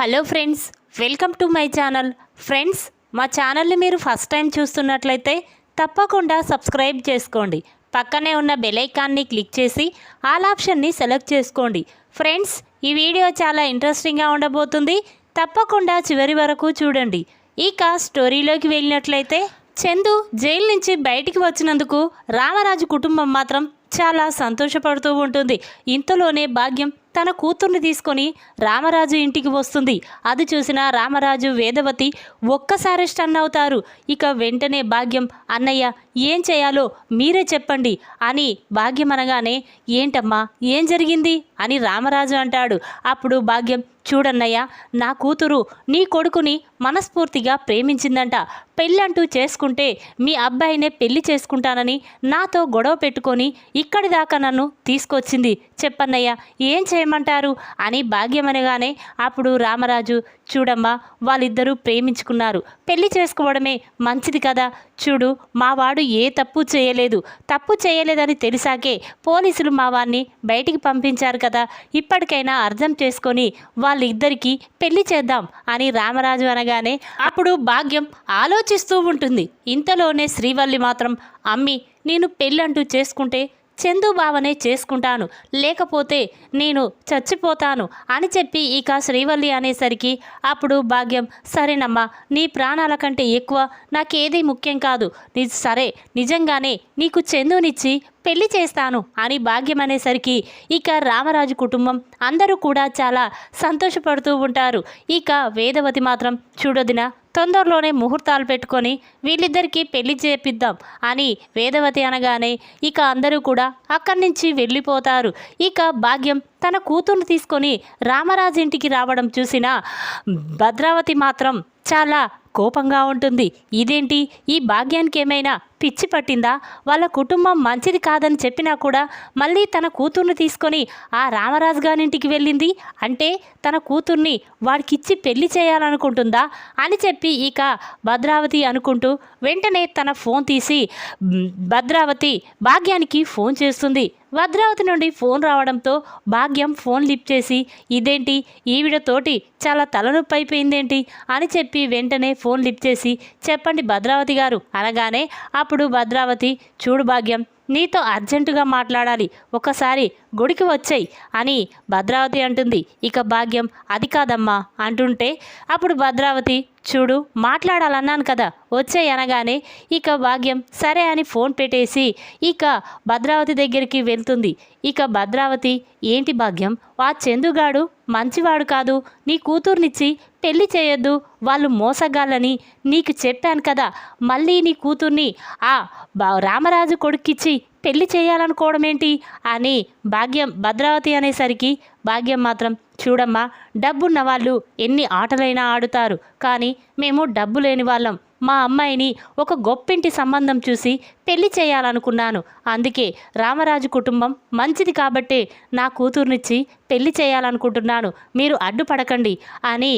Hello friends welcome to my channel. Friends మా ఛానల్ని మీరు ఫస్ట్ టైం చూస్తున్నట్లయితే తప్పకుండా సబ్స్క్రైబ్ చేసుకోండి. పక్కనే ఉన్న బెలైకాన్ని క్లిక్ చేసి ఆల్ ఆప్షన్ని సెలెక్ట్ చేసుకోండి. ఫ్రెండ్స్ ఈ వీడియో చాలా ఇంట్రెస్టింగ్గా ఉండబోతుంది. తప్పకుండా చివరి వరకు చూడండి. ఇక స్టోరీలోకి వెళ్ళినట్లయితే చందు జైలు నుంచి బయటికి వచ్చినందుకు రామరాజు కుటుంబం మాత్రం చాలా సంతోషపడుతూ ఉంటుంది. ఇంతలోనే భాగ్యం తన కూతుర్ని తీసుకొని రామరాజు ఇంటికి వస్తుంది. అది చూసిన రామరాజు వేదవతి ఒక్కసారి స్టన్ అవుతారు. ఇక వెంటనే భాగ్యం అన్నయ్య ఏం చేయాలో మీరే చెప్పండి అని భాగ్యం అనగానే ఏంటమ్మా ఏం జరిగింది? అని రామరాజు అంటాడు. అప్పుడు భాగ్యం చూడన్నయ్య నా కూతురు నీ కొడుకుని మనస్ఫూర్తిగా ప్రేమించిందంట. పెళ్ళంటూ చేసుకుంటే మీ అబ్బాయినే పెళ్ళి చేసుకుంటానని నాతో గొడవ పెట్టుకొని ఇక్కడి దాకా నన్ను తీసుకొచ్చింది చెప్పన్నయ్య. ఏం చేయమంటారు? అని భాగ్యం అనగానే అప్పుడు రామరాజు చూడమ్మా వాళ్ళిద్దరూ ప్రేమించుకున్నారు. పెళ్ళి చేసుకోవడమే మంచిది కదా. చూడు మావాడు ఏ తప్పు చేయలేదు. తప్పు చేయలేదని తెలిసాకే పోలీసులు మా వాడిని బయటికి పంపించారు కదా. ఇప్పటికైనా అర్థం చేసుకొని వాళ్ళిద్దరికీ పెళ్ళి చేద్దాం అని రామరాజు అనగానే అప్పుడు భాగ్యం ఆలోచన ఆలోచిస్తూ ఉంటుంది. ఇంతలోనే శ్రీవల్లి మాత్రం అమ్మి నేను పెళ్ళంటూ చేసుకుంటే చందు బావనే చేసుకుంటాను. లేకపోతే నేను చచ్చిపోతాను అని చెప్పి ఇక శ్రీవల్లి అనేసరికి అప్పుడు భాగ్యం సరేనమ్మా నీ ప్రాణాల కంటే ఎక్కువ నాకేది ముఖ్యం కాదు. ని సరే నిజంగానే నీకు చందునిచ్చి పెళ్ళి చేస్తాను అని భాగ్యం అనేసరికి ఇక రామరాజు కుటుంబం అందరూ కూడా చాలా సంతోషపడుతూ ఉంటారు. ఇక వేదవతి మాత్రం చూడొదిన తొందరలోనే ముహూర్తాలు పెట్టుకొని వీళ్ళిద్దరికీ పెళ్ళి చేపిద్దాం అని వేదవతి అనగానే ఇక అందరూ కూడా అక్కడి నుంచి వెళ్ళిపోతారు. ఇక భాగ్యం తన కూతుర్ని తీసుకొని రామరాజు ఇంటికి రావడం చూసిన భద్రావతి మాత్రం చాలా కోపంగా ఉంటుంది. ఇదేంటి? ఈ భాగ్యానికి ఏమైనా పిచ్చి పట్టిందా? వాళ్ళ కుటుంబం మంచిది కాదని చెప్పినా కూడా మళ్ళీ తన కూతుర్ని తీసుకొని ఆ రామరాజు గారింటికి వెళ్ళింది. అంటే తన కూతుర్ని వాడికిచ్చి పెళ్ళి చేయాలనుకుంటుందా అని చెప్పి ఇక భద్రావతి అనుకుంటూ వెంటనే తన ఫోన్ తీసి భద్రావతి భాగ్యానికి ఫోన్ చేస్తుంది. భద్రావతి నుండి ఫోన్ రావడంతో భాగ్యం ఫోన్ లిఫ్ట్ చేసి ఇదేంటి? ఈవిడతోటి చాలా తలనొప్పి అయిపోయిందేంటి? అని చెప్పి వెంటనే ఫోన్ లిఫ్ట్ చేసి చెప్పండి భద్రావతి గారు. అనగానే అప్పుడు భద్రావతి చూడు భాగ్యం నీతో అర్జెంటుగా మాట్లాడాలి. ఒకసారి గుడికి వచ్చాయి అని భద్రావతి అంటుంది. ఇక భాగ్యం అది కాదమ్మా అంటుంటే అప్పుడు భద్రావతి చూడు మాట్లాడాలన్నాను కదా వచ్చాయి అనగానే ఇక భాగ్యం సరే అని ఫోన్ పెట్టేసి ఇక భద్రావతి దగ్గరికి వెళ్తుంది. ఇక భద్రావతి ఏంటి భాగ్యం? ఆ చందుగాడు మంచివాడు కాదు. నీ కూతుర్నిచ్చి పెళ్ళి చేయొద్దు. వాళ్ళు మోసగాళ్ళని నీకు చెప్పాను కదా. మళ్ళీ నీ కూతుర్ని ఆ బా- రామరాజు కొడుకిచ్చి పెళ్ళి చేయాలనుకోవడం ఏంటి? అని భాగ్యం భద్రావతి అనేసరికి భాగ్యం మాత్రం చూడమ్మా డబ్బున్న వాళ్ళు ఎన్ని ఆటలైనా ఆడుతారు. కానీ మేము డబ్బు లేని వాళ్ళం. మా అమ్మాయిని ఒక గొప్పింటి సంబంధం చూసి పెళ్ళి చేయాలనుకున్నాను. అందుకే రామరాజు కుటుంబం మంచిది కాబట్టే నా కూతుర్నిచ్చి పెళ్ళి చేయాలనుకుంటున్నాను. మీరు అడ్డుపడకండి అని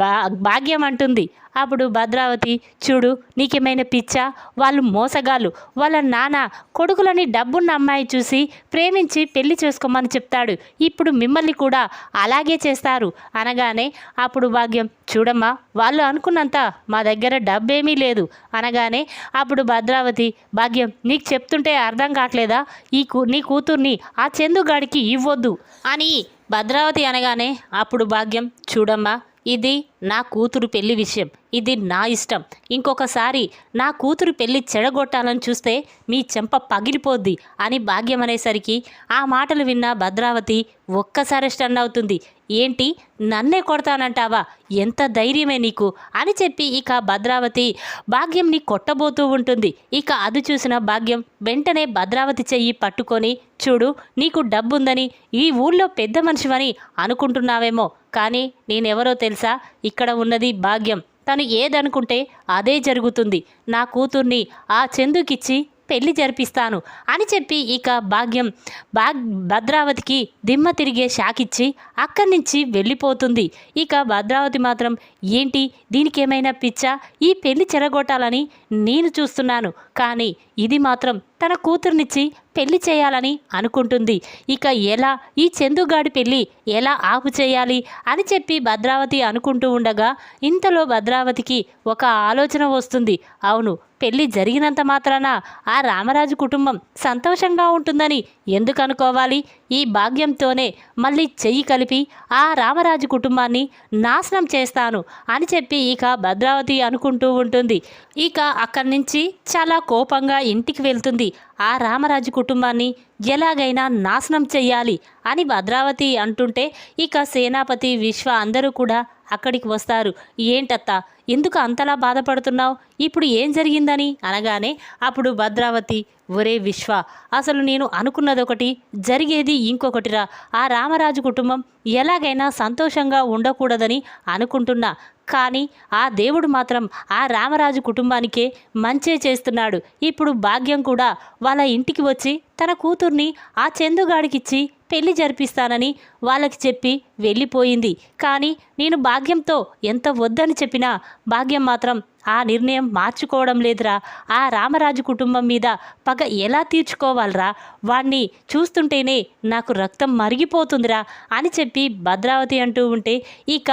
భా భాగ్యం అంటుంది. అప్పుడు భద్రావతి చూడు నీకేమైనా పిచ్చా? వాళ్ళు మోసగాళ్ళు. వాళ్ళ నాన్న కొడుకులని డబ్బున్న అమ్మాయి చూసి ప్రేమించి పెళ్ళి చేసుకోమని చెప్తాడు. ఇప్పుడు మిమ్మల్ని కూడా అలాగే చేస్తారు. అనగానే అప్పుడు భాగ్యం చూడమ్మా వాళ్ళు అనుకున్నంత మా దగ్గర డబ్బేమీ లేదు. అనగానే అప్పుడు భద్రావతి భాగ్యం నీకు చెప్తుంటే అర్థం కావట్లేదా ఈ కూ నీ కూతుర్ని ఆ చందుగాడికి ఇవ్వొద్దు. అని భద్రావతి అనగానే అప్పుడు భాగ్యం చూడమ్మా ఇది నా కూతురు పెళ్ళి విషయం. ఇది నా ఇష్టం. ఇంకొకసారి నా కూతురు పెళ్ళి చెడగొట్టాలని చూస్తే మీ చెంప పగిలిపోద్ది అని భాగ్యం అనేసరికి ఆ మాటలు విన్న భద్రావతి ఒక్కసారి స్టన్ అవుతుంది. ఏంటి? నన్నే కొడతానంటావా? ఎంత ధైర్యమే నీకు? అని చెప్పి ఇక భద్రావతి భాగ్యంని కొట్టబోతూ ఉంటుంది. ఇక అది చూసిన భాగ్యం వెంటనే భద్రావతి చెయ్యి పట్టుకొని చూడు నీకు డబ్బుందని ఈ ఊళ్ళో పెద్ద మనిషివని అనుకుంటున్నావేమో. కానీ నేనెవరో తెలుసా? ఇక్కడ ఉన్నది భాగ్యం. తను ఏదనుకుంటే అదే జరుగుతుంది. నా కూతుర్ని ఆ చందుకిచ్చి పెళ్ళి జరిపిస్తాను అని చెప్పి ఇక భాగ్యం భాగ్ భద్రావతికి దిమ్మ తిరిగే షాకిచ్చి అక్కడి నుంచి వెళ్ళిపోతుంది. ఇక భద్రావతి మాత్రం ఏంటి? దీనికి ఏమైనా పిచ్చా? ఈ పెళ్ళి చెరగొట్టాలని నేను చూస్తున్నాను. కానీ ఇది మాత్రం తన కూతుర్నిచ్చి పెళ్ళి చేయాలని అనుకుంటుంది. ఇక ఎలా ఈ చందుగాడి పెళ్ళి ఎలా ఆపు చేయాలి అని చెప్పి భద్రావతి అనుకుంటూ ఉండగా ఇంతలో భద్రావతికి ఒక ఆలోచన వస్తుంది. అవును పెళ్ళి జరిగినంత మాత్రాన ఆ రామరాజు కుటుంబం సంతోషంగా ఉంటుందని ఎందుకు అనుకోవాలి? ఈ భాగ్యంతోనే మళ్ళీ చెయ్యి కలిపి ఆ రామరాజు కుటుంబాన్ని నాశనం చేస్తాను అని చెప్పి ఇక భద్రావతి అనుకుంటూ ఉంటుంది. ఇక అక్కడి నుంచి చాలా కోపంగా ఇంటికి వెళ్తుంది. ఆ రామరాజు కుటుంబాన్ని ఎలాగైనా నాశనం చెయ్యాలి అని భద్రావతి అంటుంటే ఇక సేనాపతి విశ్వ అందరూ కూడా అక్కడికి వస్తారు. ఏంటత్తా ఎందుకు అంతలా బాధపడుతున్నావు? ఇప్పుడు ఏం జరిగిందని? అనగానే అప్పుడు భద్రావతి ఒరే విశ్వ అసలు నేను అనుకున్నదొకటి జరిగేది ఇంకొకటిరా. ఆ రామరాజు కుటుంబం ఎలాగైనా సంతోషంగా ఉండకూడదని అనుకుంటున్నా. కానీ ఆ దేవుడు మాత్రం ఆ రామరాజు కుటుంబానికే మంచే చేస్తున్నాడు. ఇప్పుడు భాగ్యం కూడా వాళ్ళ ఇంటికి వచ్చి తన కూతుర్ని ఆ చందుగాడికిచ్చి పెళ్ళి జరిపిస్తానని వాళ్ళకి చెప్పి వెళ్ళిపోయింది. కానీ నేను భాగ్యంతో ఎంత వద్దని చెప్పినా భాగ్యం మాత్రం ఆ నిర్ణయం మార్చుకోవడం లేదురా. ఆ రామరాజు కుటుంబం మీద పగ ఎలా తీర్చుకోవాలరా? వాణ్ణి చూస్తుంటేనే నాకు రక్తం మరిగిపోతుందిరా అని చెప్పి భద్రావతి అంటూ ఉంటే ఇక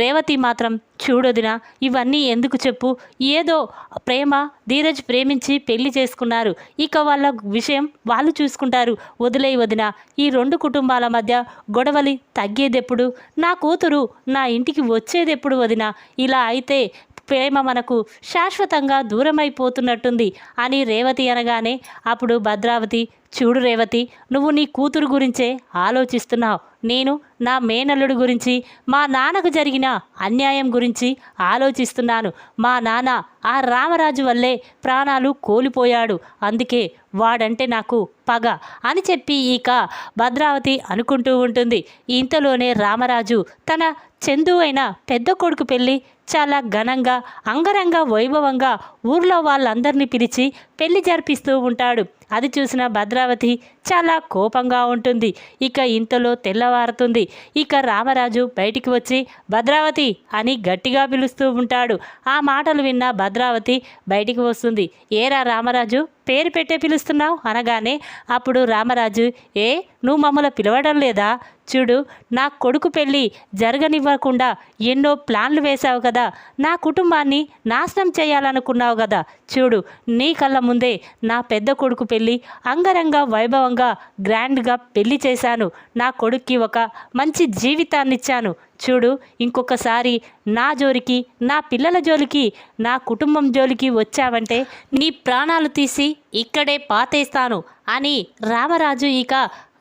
రేవతి మాత్రం చూడొదినా ఇవన్నీ ఎందుకు చెప్పు? ఏదో ప్రేమ ధీరజ్ ప్రేమించి పెళ్ళి చేసుకున్నారు. ఇక వాళ్ళ విషయం వాళ్ళు చూసుకుంటారు. వదిలే వదిన ఈ రెండు కుటుంబాల మధ్య గొడవలి తగ్గేదెప్పుడు? నా కూతురు నా ఇంటికి వచ్చేదెప్పుడు వదిన? ఇలా అయితే ప్రేమ మనకు శాశ్వతంగా దూరమైపోతున్నట్టుంది అని రేవతి అనగానే అప్పుడు భద్రావతి చూడు రేవతి నువ్వు నీ కూతురు గురించే ఆలోచిస్తున్నావు. నేను నా మేనల్లుడు గురించి మా నాన్నకు జరిగిన అన్యాయం గురించి ఆలోచిస్తున్నాను. మా నాన్న ఆ రామరాజు వల్లే ప్రాణాలు కోల్పోయాడు. అందుకే వాడంటే నాకు పగ అని చెప్పి ఇక భద్రావతి అనుకుంటూ ఉంటుంది. ఇంతలోనే రామరాజు తన చందు అయిన పెద్ద కొడుకు పెళ్ళి చాలా ఘనంగా అంగరంగ వైభవంగా ఊర్లో వాళ్ళందరినీ పిలిచి పెళ్ళి జరిపిస్తూ ఉంటాడు. అది చూసిన భద్రావతి చాలా కోపంగా ఉంటుంది. ఇక ఇంతలో తెల్లవారుతుంది. ఇక రామరాజు బయటికి వచ్చి భద్రావతి అని గట్టిగా పిలుస్తూ ఉంటాడు. ఆ మాటలు విన్న భద్రావతి బయటికి వస్తుంది. ఏరా రామరాజు పేరు పెట్టే పిలుస్తున్నావు? అనగానే అప్పుడు రామరాజు ఏ నువ్వు మమ్మల్ని పిలవడం లేదా? చూడు నా కొడుకు పెళ్ళి జరగనివ్వకుండా ఎన్నో ప్లాన్లు వేశావు కదా. నా కుటుంబాన్ని నాశనం చేయాలనుకున్నావు కదా. చూడు నీ కళ్ళ ముందే నా పెద్ద కొడుకు పెళ్ళి అంగరంగ వైభవంగా గ్రాండ్గా పెళ్ళి చేశాను. నా కొడుక్కి ఒక మంచి జీవితాన్ని ఇచ్చాను చూడు ఇంకొకసారి నా జోలికి నా పిల్లల జోలికి నా కుటుంబం జోలికి వచ్చావంటే నీ ప్రాణాలు తీసి ఇక్కడే పాతేస్తాను అని రామరాజు ఇక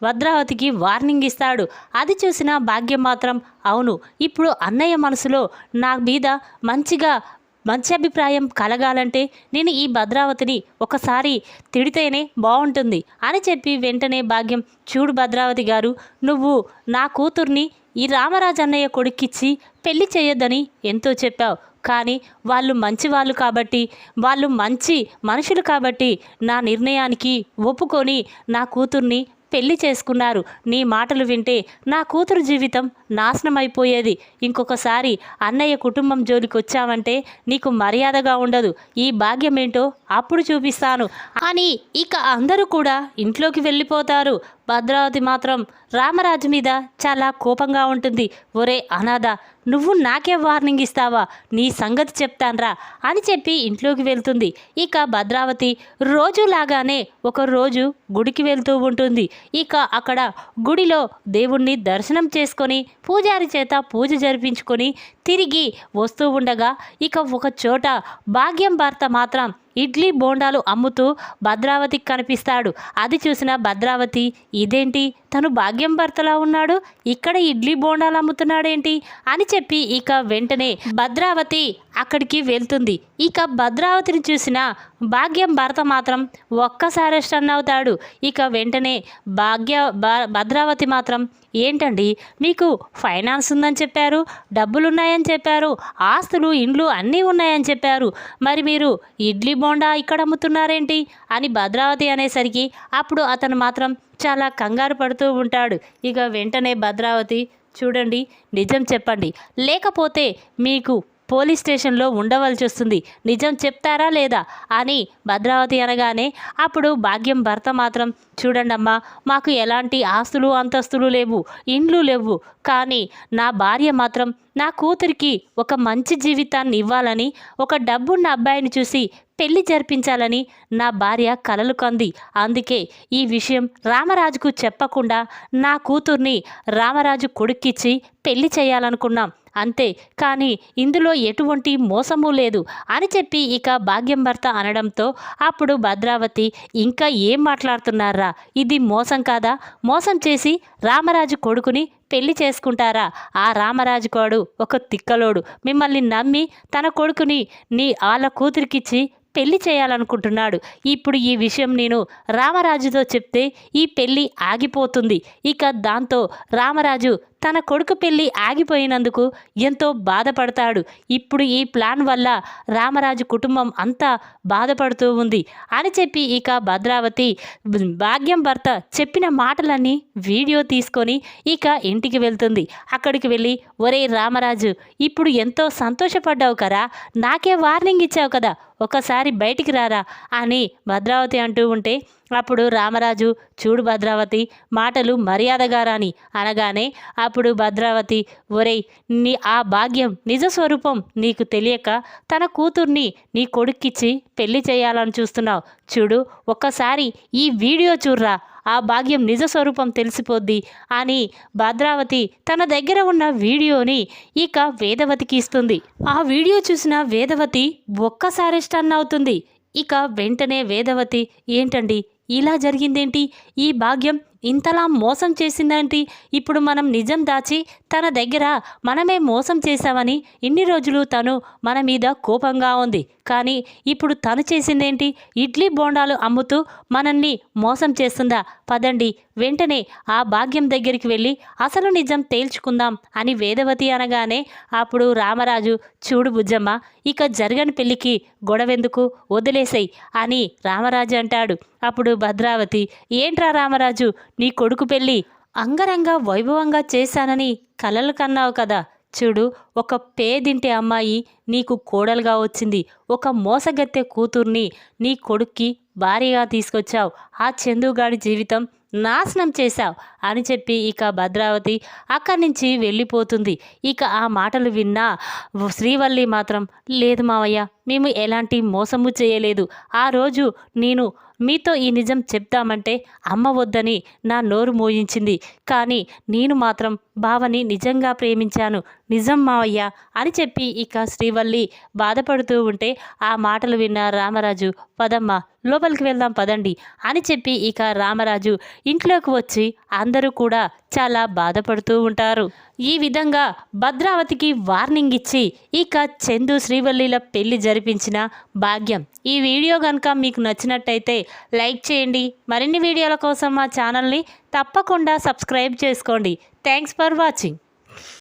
భద్రావతికి వార్నింగ్ ఇస్తాడు. అది చూసిన భాగ్యం మాత్రం అవును. ఇప్పుడు అన్నయ్య మనసులో నా మీద మంచిగా మంచి అభిప్రాయం కలగాలంటే నేను ఈ భద్రావతిని ఒకసారి తిడితేనే బాగుంటుంది అని చెప్పి వెంటనే భాగ్యం. చూడు భద్రావతి గారు నువ్వు నా కూతుర్ని ఈ రామరాజన్నయ్య కొడుక్కిచ్చి పెళ్ళి చేయొద్దని ఎంతో చెప్పావు. కానీ వాళ్ళు మంచి వాళ్ళు కాబట్టి వాళ్ళు మంచి మనుషులు కాబట్టి నా నిర్ణయానికి ఒప్పుకొని నా కూతుర్ని పెళ్ళి చేసుకున్నారు. నీ మాటలు వింటే నా కూతురు జీవితం నాశనం అయిపోయేది ఇంకొకసారి అన్నయ్య కుటుంబం జోలికొచ్చావంటే నీకు మర్యాదగా ఉండదు. ఈ భాగ్యం ఏంటో అప్పుడు చూపిస్తాను. అని ఇక అందరూ కూడా ఇంట్లోకి వెళ్ళిపోతారు. భద్రావతి మాత్రం రామరాజు మీద చాలా కోపంగా ఉంటుంది. ఒరే అనాథ నువ్వు నాకే వార్నింగ్ ఇస్తావా? నీ సంగతి చెప్తాన్రా అని చెప్పి ఇంట్లోకి వెళ్తుంది. ఇక భద్రావతి రోజులాగానే ఒక రోజు గుడికి వెళ్తూ ఉంటుంది. ఇక అక్కడ గుడిలో దేవుణ్ణి దర్శనం చేసుకొని పూజారి చేత పూజ జరిపించుకొని తిరిగి వస్తూ ఉండగా ఇక ఒక చోట భాగ్యం భర్త మాత్రం ఇడ్లీ బోండాలు అమ్ముతూ భద్రావతికి కనిపిస్తాడు. అది చూసిన భద్రావతి ఇదేంటి? తను భాగ్యం భర్తలా ఉన్నాడు? ఇక్కడ ఇడ్లీ బోండాలు అమ్ముతున్నాడేంటి? అని చెప్పి ఇక వెంటనే భద్రావతి అక్కడికి వెళ్తుంది. ఇక భద్రావతిని చూసిన భాగ్యం భర్త మాత్రం ఒక్కసారి స్టన్ అవుతాడు. ఇక వెంటనే భాగ్య భ- భద్రావతి మాత్రం ఏంటండి? మీకు ఫైనాన్స్ ఉందని చెప్పారు డబ్బులున్నాయని చెప్పారు ఆస్తులు ఇండ్లు అన్నీ ఉన్నాయని చెప్పారు. మరి మీరు ఇడ్లీ బోండా ఇక్కడ అమ్ముతున్నారేంటి? అని భద్రావతి అనేసరికి అప్పుడు అతను మాత్రం చాలా కంగారు పడుతూ ఉంటాడు. ఇక వెంటనే భద్రావతి చూడండి నిజం చెప్పండి. లేకపోతే మీకు పోలీస్ స్టేషన్లో ఉండవలసి వస్తుంది. నిజం చెప్తారా లేదా అని భద్రావతి అనగానే అప్పుడు భాగ్యం భర్త మాత్రం చూడండమ్మా మాకు ఎలాంటి ఆస్తులు అంతస్తులు లేవు ఇండ్లు లేవు. కానీ నా భార్య మాత్రం నా కూతురికి ఒక మంచి జీవితాన్ని ఇవ్వాలని ఒక డబ్బున్న అబ్బాయిని చూసి పెళ్ళి జరిపించాలని నా భార్య కలలు కంది. అందుకే ఈ విషయం రామరాజుకు చెప్పకుండా నా కూతుర్ని రామరాజు కొడుక్కిచ్చి పెళ్ళి చేయాలనుకున్నాం. అంతే. కానీ ఇందులో ఎటువంటి మోసము లేదు అని చెప్పి ఇక భాగ్యం భర్త అనడంతో అప్పుడు భద్రావతి ఇంకా ఏం మాట్లాడుతున్నారా? ఇది మోసం కాదా? మోసం చేసి రామరాజు కొడుకుని పెళ్ళి చేసుకుంటారా? ఆ రామరాజు కోడు ఒక తిక్కలోడు. మిమ్మల్ని నమ్మి తన కొడుకుని నీ వాళ్ళ కూతురికిచ్చి పెళ్ళి చేయాలనుకుంటున్నాడు. ఇప్పుడు ఈ విషయం నేను రామరాజుతో చెప్తే ఈ పెళ్ళి ఆగిపోతుంది. ఇక దాంతో రామరాజు తన కొడుకు పెళ్ళి ఆగిపోయినందుకు ఎంతో బాధపడతాడు. ఇప్పుడు ఈ ప్లాన్ వల్ల రామరాజు కుటుంబం అంతా బాధపడుతూ ఉంది. అని చెప్పి ఇక భద్రావతి భాగ్యం భర్త చెప్పిన మాటలన్నీ వీడియో తీసుకొని ఇక ఇంటికి వెళ్తుంది. అక్కడికి వెళ్ళి ఒరే రామరాజు ఇప్పుడు ఎంతో సంతోషపడ్డావు కదా. నాకే వార్నింగ్ ఇచ్చావు కదా. ఒకసారి బయటికి రారా అని భద్రావతి అంటూ ఉంటే అప్పుడు రామరాజు చూడు భద్రావతి మాటలు మర్యాదగా రాని అనగానే అప్పుడు భద్రావతి ఒరేయ్ నీ ఆ భాగ్యం నిజ స్వరూపం నీకు తెలియక తన కూతుర్ని నీ కొడుక్కిచ్చి పెళ్ళి చేయాలని చూస్తున్నావు. చూడు ఒక్కసారి ఈ వీడియో చూర్రా ఆ భాగ్యం నిజ స్వరూపం తెలిసిపోద్ది అని భద్రావతి తన దగ్గర ఉన్న వీడియోని ఇక వేదవతికి ఇస్తుంది. ఆ వీడియో చూసిన వేదవతి ఒక్కసారి స్టన్ అవుతుంది. ఇక వెంటనే వేదవతి ఏంటండి? ఇలా జరిగిందేంటి? ఈ భాగ్యం ఇంతలా మోసం చేసిందేంటి? ఇప్పుడు మనం నిజం దాచి తన దగ్గర మనమే మోసం చేశామని ఇన్ని రోజులు తను మన మీద కోపంగా ఉంది. కానీ ఇప్పుడు తను చేసిందేంటి? ఇడ్లీ బోండాలు అమ్ముతూ మనల్ని మోసం చేస్తుందా? పదండి వెంటనే ఆ భాగ్యం దగ్గరికి వెళ్ళి అసలు నిజం తేల్చుకుందాం అని వేదవతి అనగానే అప్పుడు రామరాజు చూడు బుజ్జమ్మ ఇక జరగని పెళ్ళికి గొడవెందుకు? వదిలేసాయి అని రామరాజు అంటాడు. అప్పుడు భద్రావతి ఏంట్రా రామరాజు నీ కొడుకు పెళ్ళి అంగరంగ వైభవంగా చేశానని కలలు కన్నావు కదా చూడు ఒక పేదింటి అమ్మాయి నీకు కోడలుగా వచ్చింది. ఒక మోసగత్తె కూతుర్ని నీ కొడుక్కి భారీగా తీసుకొచ్చావు. ఆ చందుగాడి జీవితం నాశనం చేశావు అని చెప్పి ఇక భద్రావతి అక్కడి నుంచి వెళ్ళిపోతుంది. ఇక ఆ మాటలు విన్నా శ్రీవల్లి మాత్రం లేదు మావయ్య మేము ఎలాంటి మోసము చేయలేదు. ఆ రోజు నేను మీతో ఈ నిజం చెప్తామంటే అమ్మ వద్దని నా నోరు మోయించింది. కానీ నేను మాత్రం బావని నిజంగా ప్రేమించాను. నిజం మావయ్య అని చెప్పి ఇక శ్రీవల్లి బాధపడుతూ ఉంటే ఆ మాటలు విన్న రామరాజు పదమ్మ లోపలికి వెళ్దాం పదండి అని చెప్పి ఇక రామరాజు ఇంట్లోకి వచ్చి అందరూ కూడా చాలా బాధపడుతూ ఉంటారు. ఈ విధంగా భద్రావతికి వార్నింగ్ ఇచ్చి ఇక చందు శ్రీవల్లిల పెళ్ళి జరిపించిన భాగ్యం. ఈ వీడియో కనుక మీకు నచ్చినట్టయితే లైక్ చేయండి. మరిన్ని వీడియోల కోసం మా ఛానల్ని తప్పకుండా సబ్స్క్రైబ్ చేసుకోండి. Thanks for watching.